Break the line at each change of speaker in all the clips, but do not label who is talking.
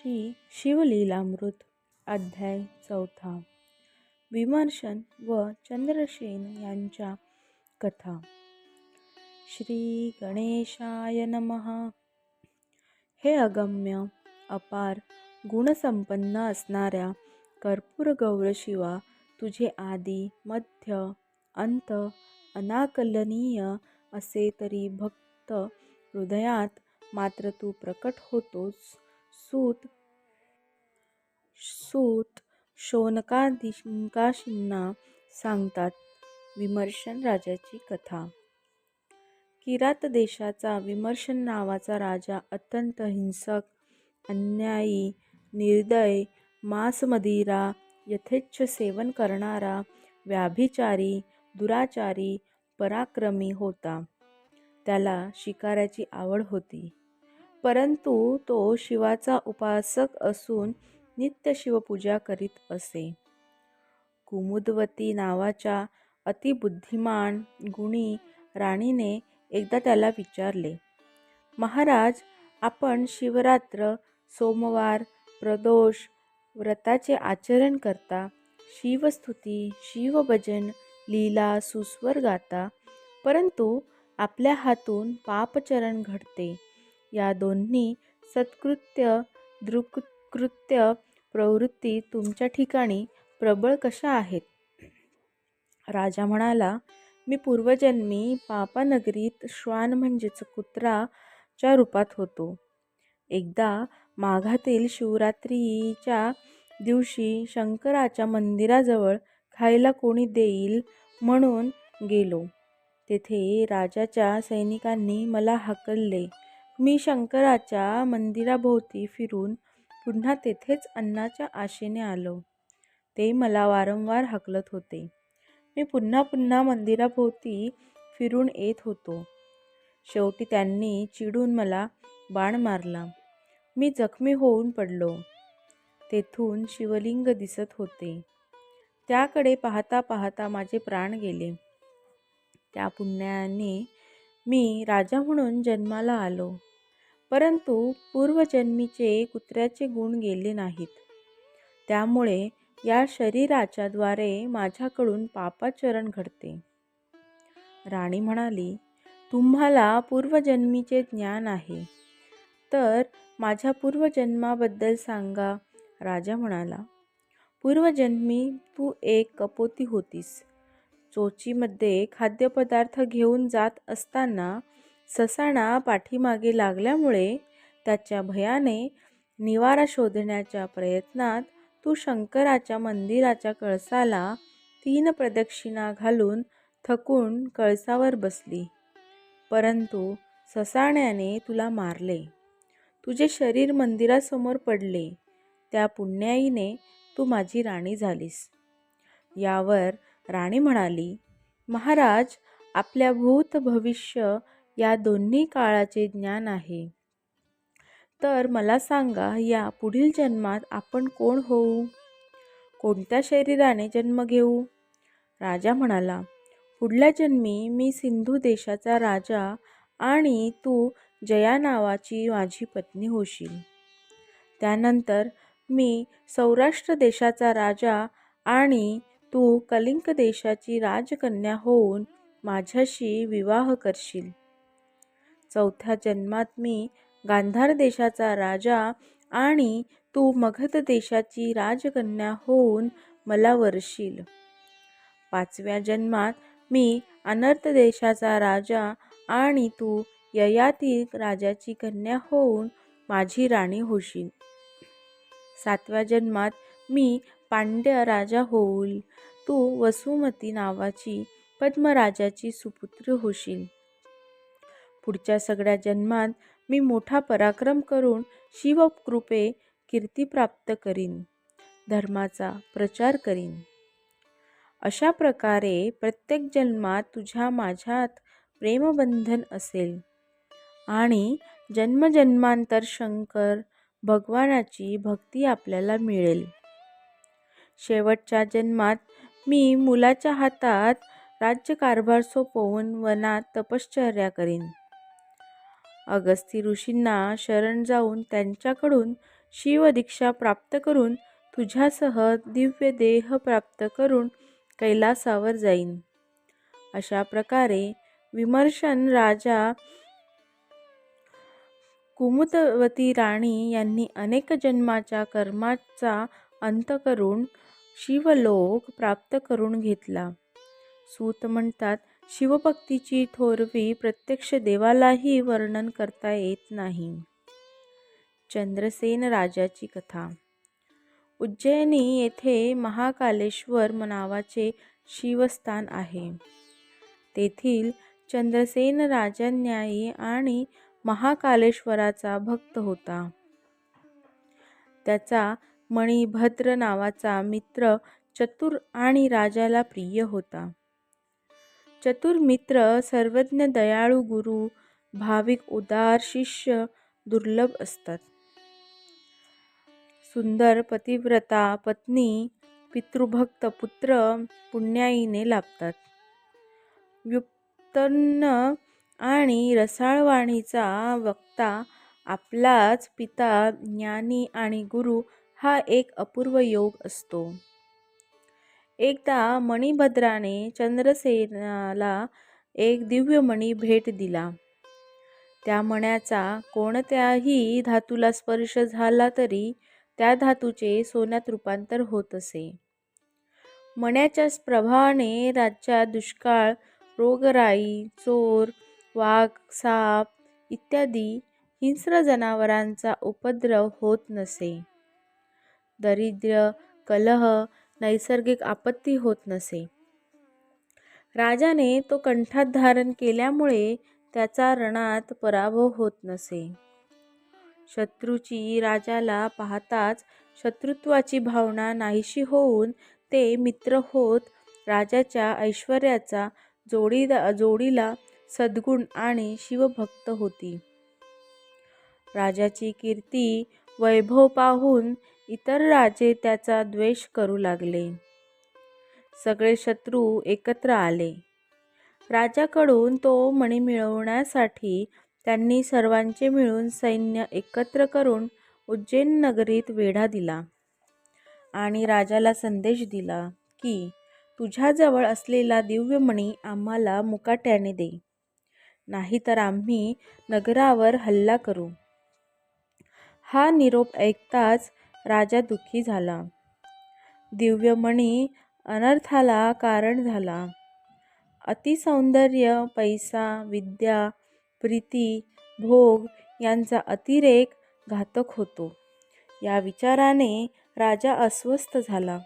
श्री शिवलीलामृत अध्याय चौथा. विमर्शन व चंद्रसेन यांच्या कथा. श्री गणेशाय नमः. हे अगम्य अपार गुणसंपन्न असणाऱ्या कर्पूर गौरशिवा तुझे आदी मध्य अंत अनाकलनीय असे तरी भक्त हृदयात मात्र तू प्रकट होतोस. सूत सूत शौनकादिकाशींना सांगतात विमर्शन राजाची कथा. किरात देशाचा विमर्शन नावाचा राजा अत्यंत हिंसक अन्यायी निर्दय मांसमदिरा यथेच्छ सेवन करणारा व्याभिचारी दुराचारी पराक्रमी होता. त्याला शिकाऱ्याची आवड होती. परंतु तो शिवाचा उपासक असून नित्य शिवपूजा करीत असे. कुमुदवती नावाच्या अतिबुद्धिमान गुणी राणीने एकदा त्याला विचारले महाराज आपण शिवरात्र सोमवार प्रदोष व्रताचे आचरण करता शिवस्तुती शिवभजन लीला सुस्वर गाता परंतु आपल्या हातून पापचरण घडते. या दोन्ही सत्कृत्य दृकृत्य प्रवृत्ती तुमच्या ठिकाणी प्रबळ कशा आहेत? राजा म्हणाला मी पूर्वजन्मी पापानगरीत श्वान म्हणजेच कुत्राच्या रूपात होतो. एकदा माघातील शिवरात्रीच्या दिवशी शंकराच्या मंदिराजवळ खायला कोणी देईल म्हणून गेलो. तेथे राजाच्या सैनिकांनी मला हाकलले. मी शंकराच्या मंदिराभोवती फिरून पुन्हा तेथेच अन्नाच्या आशेने आलो. ते मला वारंवार हाकलत होते. मी पुन्हा पुन्हा मंदिराभोवती फिरून येत होतो. शेवटी त्यांनी चिडून मला बाण मारला. मी जखमी होऊन पडलो. तेथून शिवलिंग दिसत होते. त्याकडे पाहता पाहता माझे प्राण गेले. त्या पुण्याने मी राजा म्हणून जन्माला आलो. परंतु पूर्वजन्मीचे कुत्र्याचे गुण गेले नाहीत. त्यामुळे या शरीराच्या द्वारे माझ्याकडून पापाचरण घडते. राणी म्हणाली तुम्हाला पूर्वजन्मीचे ज्ञान आहे. तर माझ्या पूर्वजन्माबद्दल सांगा. राजा म्हणाला पूर्वजन्मी तू एक कपोती होतीस. चोचीमध्ये खाद्यपदार्थ घेऊन जात असताना ससाणा पाठीमागे लागल्यामुळे त्याच्या भयाने निवारा शोधण्याच्या प्रयत्नात तू शंकराच्या मंदिराच्या कळसाला तीन प्रदक्षिणा घालून थकून कळसावर बसली. परंतु ससाण्याने तुला मारले. तुझे शरीर मंदिरासमोर पडले. त्या पुण्याईने तू माझी राणी झालीस. यावर राणी म्हणाली महाराज आपल्या भूत भविष्य या दोन्ही काळाचे ज्ञान आहे. तर मला सांगा या पुढील जन्मात आपण कोण होऊ? कोणत्या शरीराने जन्म घेऊ? राजा म्हणाला पुढल्या जन्मी मी सिंधू देशाचा राजा आणि तू जया नावाची माझी पत्नी होशील. त्यानंतर मी सौराष्ट्र देशाचा राजा आणि तू कलिंग देशाची राजकन्या होऊन माझ्याशी विवाह करशील. चौथ्या जन्मात मी गांधार देशाचा राजा आणि तू मगध देशाची राजकन्या होऊन मला वरशील. पाचव्या जन्मात मी अनर्थ देशाचा राजा आणि तू ययाती राजाची कन्या होऊन माझी राणी होशील. सातव्या जन्मात मी पांड्य राजा होईल तू वसुमती नावाची पद्मराजाची सुपुत्र होशील. पुढच्या सगळ्या जन्मात मी मोठा पराक्रम करून शिवकृपे कीर्ती प्राप्त करीन. धर्माचा प्रचार करीन. अशा प्रकारे प्रत्येक जन्मात तुझ्या माझ्यात प्रेमबंधन असेल. आणि जन्मजन्मांतर शंकर भगवानाची भक्ती आपल्याला मिळेल. शेवटच्या जन्मात मी मुलाच्या हातात राज्यकारभार सोपवून वनात तपश्चर्या करीन. अगस्ती ऋषींना शरण जाऊन त्यांच्याकडून शिवदीक्षा प्राप्त करून तुझ्यासह दिव्य देह प्राप्त करून कैलासावर जाईन. अशा प्रकारे विमर्शन राजा कुमुदवती राणी यांनी अनेक जन्माच्या कर्माचा अंत करून शिवलोक प्राप्त करून घेतला. सूत म्हणतात शिवभक्तीची थोरवी प्रत्यक्ष देवालाही वर्णन करता येत नाही. चंद्रसेन राजाची कथा. उज्जैनी येथे महाकालेश्वर नावाचे शिवस्थान आहे. तेथील चंद्रसेन राजन्यायी आणि महाकालेश्वराचा भक्त होता. त्याचा मणिभद्र नावाचा मित्र चतुर आणि राजाला प्रिय होता. चतुर मित्र सर्वज्ञ दयाळू गुरु भाविक उदार शिष्य दुर्लभ असतात. सुंदर पतिव्रता पत्नी पितृभक्त पुत्र पुण्याईने लाभतात. व्युत्पन्न आणि रसाळवाणीचा वक्ता आपलाच पिता ज्ञानी आणि गुरु हा एक अपूर्व योग असतो. एकदा मणिभद्राने चंद्रसेनाला एक दिव्य मणी भेट दिला. त्या मण्याचा कोणत्याही धातूला स्पर्श झाला तरी त्या धातूचे सोन्यात रूपांतर होत असे. मण्याच्या प्रभावाने राज्यात दुष्काळ रोगराई चोर वाघ साप इत्यादी हिंस्र जनावरांचा उपद्रव होत नसे. दरिद्र कलह नैसर्गिक आपत्ती होत नसे. राजाने तो कंठात धारण केल्यामुळे त्याचा रणात पराभव होत नसे. शत्रूची राजाला पाहताच शत्रुत्वाची भावना नाहीशी होऊन ते मित्र होत राजाच्या ऐश्वर्याचा जोडी जोडीला सद्गुण आणि शिवभक्त होती. राजाची कीर्ती वैभव पाहून इतर राजे त्याचा द्वेष करू लागले. सगळे शत्रू एकत्र आले. राजाकडून तो मणी मिळवण्यासाठी त्यांनी सर्वांचे मिळून सैन्य एकत्र करून उज्जैन नगरीत वेढा दिला आणि राजाला संदेश दिला की तुझ्याजवळ असलेला दिव्यमणी आम्हाला मुकाट्याने दे. नाहीतर आम्ही नगरावर हल्ला करू. हा निरोप ऐकताच राजा दुःखी झाला. दिव्यमणी अनर्थाला कारण झाला. अतिसौंदर्य पैसा विद्या प्रीती भोग यांचा अतिरेक घातक होतो. या विचाराने राजा अस्वस्थ झाला.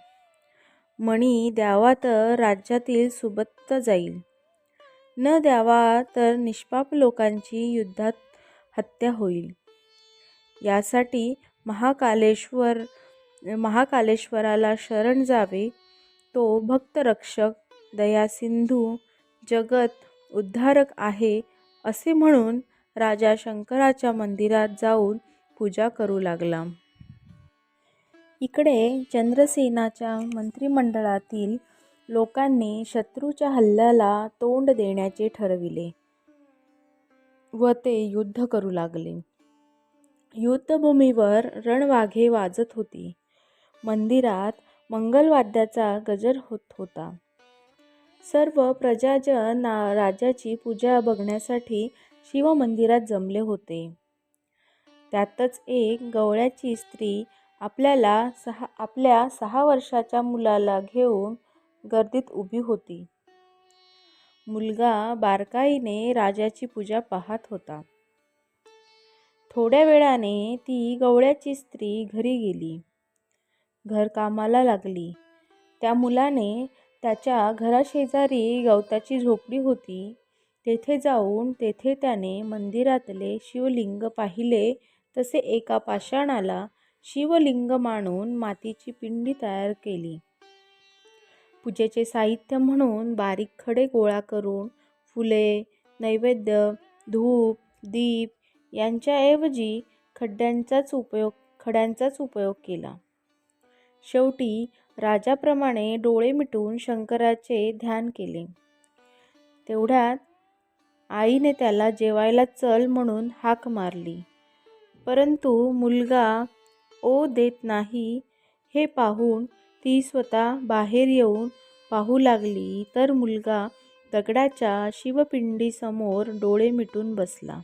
मणी द्यावा तर राज्यातील सुबत्त जाईल. न द्यावा तर निष्पाप लोकांची युद्धात हत्या होईल. यासाठी महाकालेश्वर महाकालेश्वराला शरण जावे. तो भक्तरक्षक दयासिंधू जगत उद्धारक आहे असे म्हणून राजा शंकराच्या मंदिरात जाऊन पूजा करू लागला. इकडे चंद्रसेनाच्या मंत्रिमंडळातील लोकांनी शत्रूच्या हल्ल्याला तोंड देण्याचे ठरविले व ते युद्ध करू लागले. युद्धभूमीवर रणवाघे वाजत होती. मंदिरात मंगलवाद्याचा गजर होत होता. सर्व प्रजाजन राजाची पूजा बघण्यासाठी शिवमंदिरात जमले होते. त्यातच एक गवळ्याची स्त्री आपल्याला सहा आपल्या सहा वर्षाच्या मुलाला घेऊन गर्दीत उभी होती. मुलगा बारकाईने राजाची पूजा पाहत होता. थोड्या वेळाने ती गवळ्याची स्त्री घरी गेली. घरकामाला लागली. त्या मुलाने त्याच्या घराशेजारी गवताची झोपडी होती. तेथे जाऊन तेथे त्याने मंदिरातले शिवलिंग पाहिले. तसे एका पाषाणाला शिवलिंग मानून मातीची पिंडी तयार केली. पूजेचे साहित्य म्हणून बारीक खडे गोळा करून फुले नैवेद्य धूप दीप यांच्याऐवजी खड्ड्यांचाच उपयोग खड्यांचाच उपयोग केला. शेवटी राजाप्रमाणे डोळे मिटून शंकराचे ध्यान केले. तेवढ्यात आईने त्याला जेवायला चल म्हणून हाक मारली. परंतु मुलगा ओ देत नाही. हे पाहून ती स्वतः बाहेर येऊन पाहू लागली तर मुलगा दगडाच्या शिवपिंडीसमोर डोळे मिटून बसला.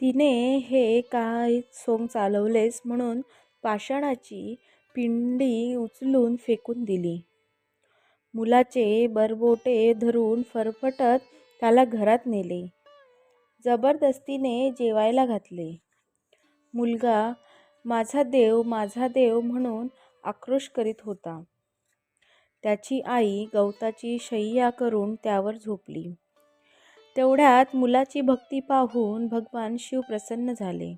तिने हे काय सोंग चालवलेस म्हणून पाषाणाची पिंडी उचलून फेकून दिली. मुलाचे बरबोटे धरून फरफटत त्याला घरात नेले. जबरदस्तीने जेवायला घातले. मुलगा माझा देव माझा देव म्हणून आक्रोश करीत होता. त्याची आई गवताची शय्या करून त्यावर झोपली. तेवढ्यात मुलाची भक्ती पाहून भगवान शिव प्रसन्न झाले.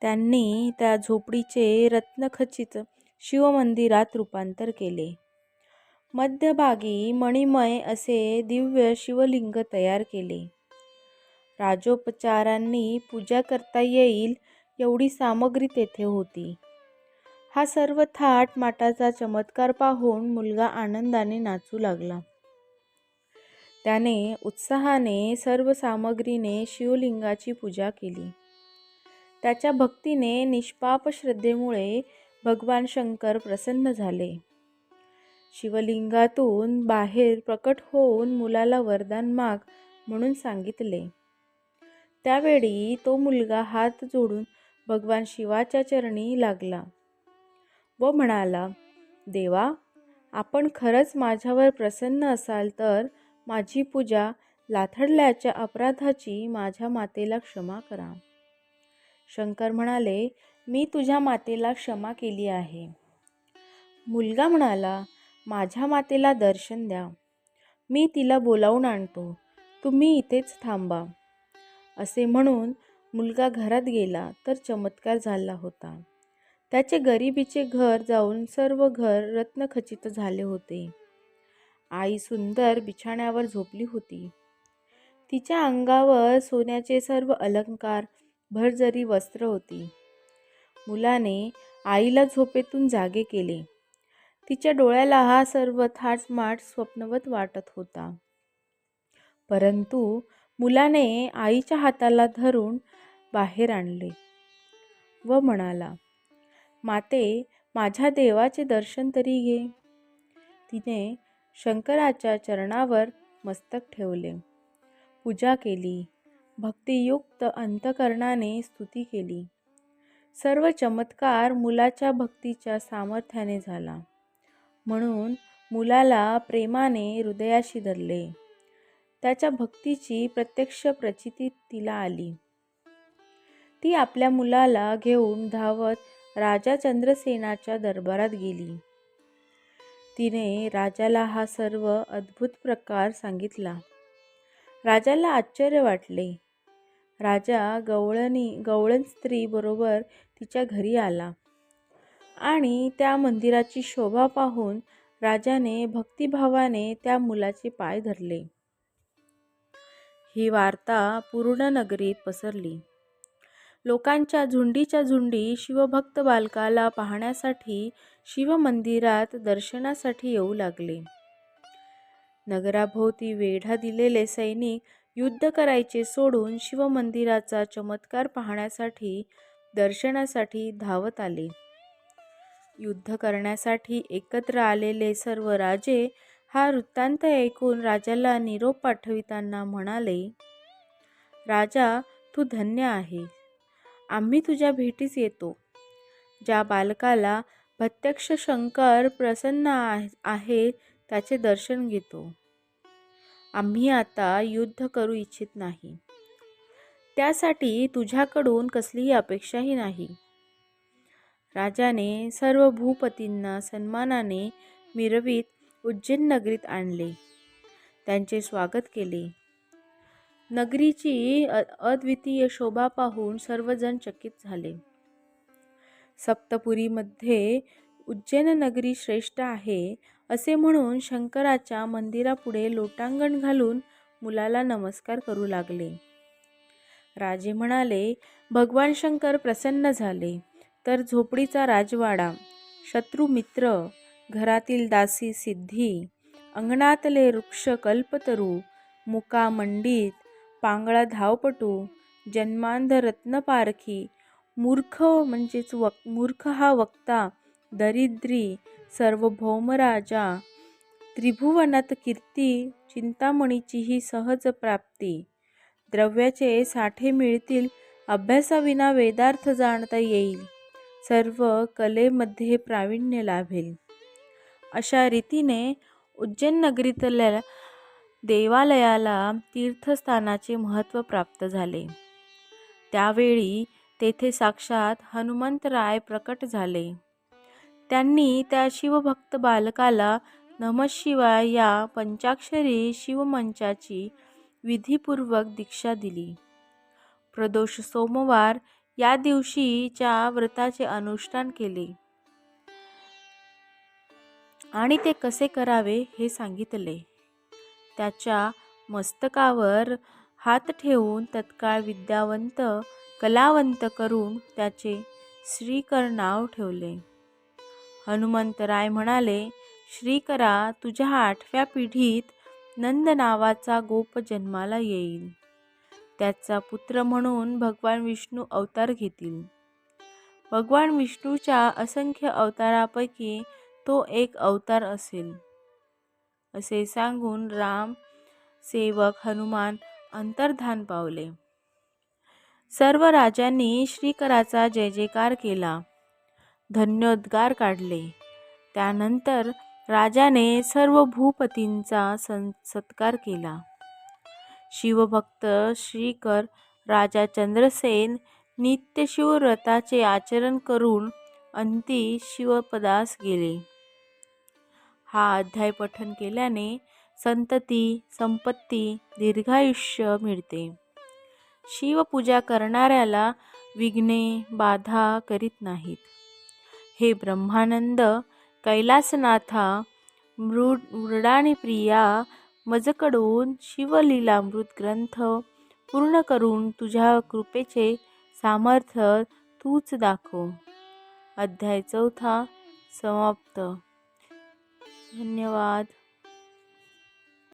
त्यांनी त्या झोपडीचे रत्नखचित शिवमंदिरात रूपांतर केले. मध्यभागी मणिमय असे दिव्य शिवलिंग तयार केले. राजोपचारांनी पूजा करता येईल एवढी सामग्री तेथे होती. हा सर्व थाट माटाचा चमत्कार पाहून मुलगा आनंदाने नाचू लागला. त्याने उत्साहाने सर्व सामग्रीने शिवलिंगाची पूजा केली. त्याच्या भक्तीने निष्पाप श्रद्धेमुळे भगवान शंकर प्रसन्न झाले. शिवलिंगातून बाहेर प्रकट होऊन मुलाला वरदान माग म्हणून सांगितले. त्यावेळी तो मुलगा हात जोडून भगवान शिवाच्या चरणी लागला व म्हणाला देवा आपण खरंच माझ्यावर प्रसन्न असाल तर माझी पूजा लाथडल्याच्या अपराधाची माझ्या मातेला क्षमा करा. शंकर म्हणाले मी तुझ्या मातेला क्षमा केली आहे. मुलगा म्हणाला माझ्या मातेला दर्शन द्या. मी तिला बोलावून आणतो. तुम्ही इथेच थांबा. असे म्हणून मुलगा घरात गेला तर चमत्कार झाला होता. त्याचे गरिबीचे घर जाऊन सर्व घर रत्नखचित झाले होते. आई सुंदर बिछाण्यावर झोपली होती. तिच्या अंगावर सोन्याचे सर्व अलंकार भरजरी वस्त्र होती. मुलाने आईला झोपेतून जागे केले. तिच्या डोळ्याला हा सर्व थाटमाट स्वप्नवत वाटत होता. परंतु मुलाने आईच्या हाताला धरून बाहेर आणले व म्हणाला माते माझ्या देवाचे दर्शन तरी घे. तिने शंकराच्या चरणावर मस्तक ठेवले. पूजा केली. भक्तियुक्त अंतकरणाने स्तुती केली. सर्व चमत्कार मुलाच्या भक्तीच्या सामर्थ्याने झाला. म्हणून मुलाला प्रेमाने हृदयाशी धरले. त्याच्या भक्तीची प्रत्यक्ष प्रचिती तिला आली. ती आपल्या मुलाला घेऊन धावत राजा चंद्रसेनाच्या दरबारात गेली. तिने राजाला हा सर्व अद्भुत प्रकार सांगितला. राजाला आश्चर्य वाटले. राजा गवळणी गवळण स्त्रीबरोबर तिच्या घरी आला आणि त्या मंदिराची शोभा पाहून राजाने भक्तिभावाने त्या मुलाचे पाय धरले. ही वार्ता पूर्ण नगरीत पसरली. लोकांच्या झुंडीच्या झुंडी शिवभक्त बालकाला पाहण्यासाठी शिवमंदिरात दर्शनासाठी येऊ लागले. नगराभोवती वेढा दिलेले सैनिक युद्ध करायचे सोडून शिवमंदिराचा चमत्कार पाहण्यासाठी दर्शनासाठी धावत आले. युद्ध करण्यासाठी एकत्र आलेले सर्व राजे हा वृत्तांत ऐकून राजाला निरोप पाठविताना म्हणाले राजा तू धन्य आहे. आम्ही तुझ्या भेटीस येतो. ज्या बालकाला प्रत्यक्ष शंकर प्रसन्न आहे त्याचे दर्शन घेतो. आम्ही आता युद्ध करू इच्छित नाही. त्यासाठी तुझ्याकडून कसलीही अपेक्षाही नाही. राजाने सर्व भूपतींना सन्मानाने मिरवीत उज्जैन नगरीत आणले. त्यांचे स्वागत केले. नगरीची अद्वितीय शोभा पाहून सर्वजण चकित झाले. सप्तपुरीमध्ये उज्जैन नगरी श्रेष्ठ आहे असे म्हणून शंकराच्या मंदिरापुढे लोटांगण घालून मुलाला नमस्कार करू लागले. राजे म्हणाले भगवान शंकर प्रसन्न झाले तर झोपडीचा राजवाडा शत्रू मित्र घरातील दासी सिद्धी अंगणातले वृक्ष कल्पतरू मुका मंडित पांगळा धावपटू जन्मांध रत्नपारखी मूर्ख म्हणजेच वक मूर्ख हा वक्ता दरिद्री सर्वभौम राजा त्रिभुवनात कीर्ती चिंतामणीची ही सहज प्राप्ती. द्रव्याचे साठे मिळतील अभ्यासाविना वेदार्थ जाणता येईल. सर्व कलेमध्ये प्रावीण्य लाभेल. अशा रीतीने उज्जैन नगरीतल्या देवालयाला तीर्थस्थानाचे महत्त्व प्राप्त झाले. त्यावेळी तेथे साक्षात हनुमंतराय प्रकट झाले. त्यांनी त्या शिवभक्त बालकाला नमशिवाय या पंचाक्षरी शिवमंचाची विधीपूर्वक दीक्षा दिली. प्रदोष सोमवार या दिवशीच्या व्रताचे अनुष्ठान केले. आणि ते कसे करावे हे सांगितले. त्याच्या मस्तकावर हात ठेवून तत्काळ विद्यावंत कलावंत करून त्याचे श्रीकर नाव ठेवले हनुमंतराय म्हणाले श्रीकरा तुझ्या आठव्या पिढीत नंद नावाचा गोप जन्माला येईल. त्याचा पुत्र म्हणून भगवान विष्णू अवतार घेतील. भगवान विष्णूच्या असंख्य अवतारापैकी तो एक अवतार असेल. असे सांगून राम सेवक हनुमान अंतर्धान पावले. सर्व राजांनी श्रीकराचा जय जयकार केला. धन्योद्गार काढले. त्यानंतर राजाने सर्व भूपतींचा सं सत्कार केला. शिवभक्त श्रीकर राजा चंद्रसेन नित्यशिवव्रताचे आचरण करून अंती शिवपदास गेले. हा अध्याय पठन केल्याने संतती संपत्ती दीर्घायुष्य मिळते. शिवपूजा करणाऱ्याला विघ्ने बाधा करीत नाहीत. हे ब्रह्मानंद कैलासनाथा मृड मृडानी प्रिया मजकडून शिवलीलामृत ग्रंथ पूर्ण करून तुझ्या कृपेचे सामर्थ्य तूच दाखव. अध्याय चौथा समाप्त. धन्यवाद.